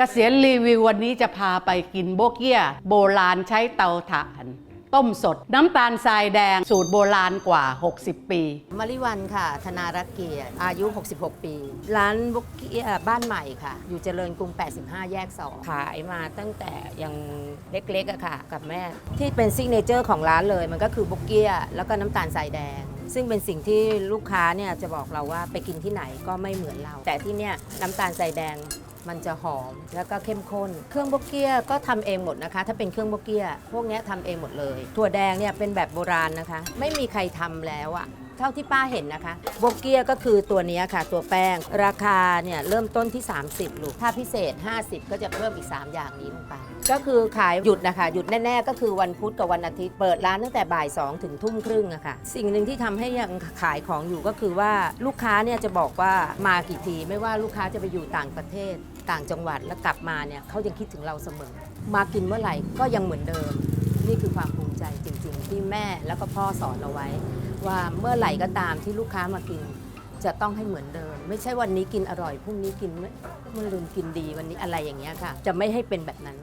เกษียณรีวิววันนี้จะพาไปกินโบเกียโบราณใช้เตาถ่าน ต้มสด น้ำตาลทรายแดงสูตรโบราณกว่า 60 ปีมาริวันค่ะ ธนารักเกียรติอายุ 66 ปี ร้านบุกเกียบ้านใหม่ค่ะ อยู่เจริญกรุง 85 แยก 2 ขายมาตั้งแต่ยังเล็กๆอะค่ะ กับแม่ ที่เป็นซิกเนเจอร์ของร้านเลย มันก็คือบุกเกียแล้วก็น้ำตาลทรายแดงซึ่งเป็นสิ่งที่ลูกค้าเนี่ยจะบอกเราว่าไปกินที่ไหนก็ไม่เหมือนเรา แต่ที่เนี่ยน้ำตาลทรายแดง มันจะหอมแล้วก็เข้มข้น เครื่องบกเกียก็ทำเองหมดนะคะ ถ้าเป็นเครื่องบกเกียพวกนี้ยทำเองหมดเลย ถั่วแดงเนี่ยเป็นแบบโบราณนะคะ ไม่มีใครทำแล้วอะ เท่าที่ป้าเห็นนะคะโบกเกียก็คือตัวนี้ค่ะ ตัวแป้ง ราคาเนี่ยเริ่มต้นที่ 30ลูกถ้าพิเศษ 50 ก็จะเพิ่มอีก 3 อย่างนี้ลงไป ก็คือขายหยุดนะคะ หยุดแน่ๆ ก็คือวันพุธกับวันอาทิตย์ เปิดร้านตั้งแต่บ่าย 2 ถึงทุ่มครึ่งอะค่ะ สิ่งหนึ่งที่ทำให้ยังขายของอยู่ก็คือว่าลูกค้าเนี่ยจะบอกว่ามากี่ทีไม่ว่าลูกค้าจะไปอยู่ต่างประเทศ ต่างจังหวัดแล้วกลับมาเนี่ยเขายังคิดถึงเราเสมอ มากินเมื่อไหร่ก็ยังเหมือนเดิม นี่คือความภูมิใจจริง ๆ ที่แม่แล้วก็พ่อสอนเอาไว้ ว่าเมื่อไหร่ก็ตามที่ลูกค้ามากิน จะต้องให้เหมือนเดิม ไม่ใช่วันนี้กินอร่อยพรุ่งนี้กินไม่เมื่อลืมกินดีวันนี้อะไรอย่างเงี้ยค่ะ จะไม่ให้เป็นแบบนั้น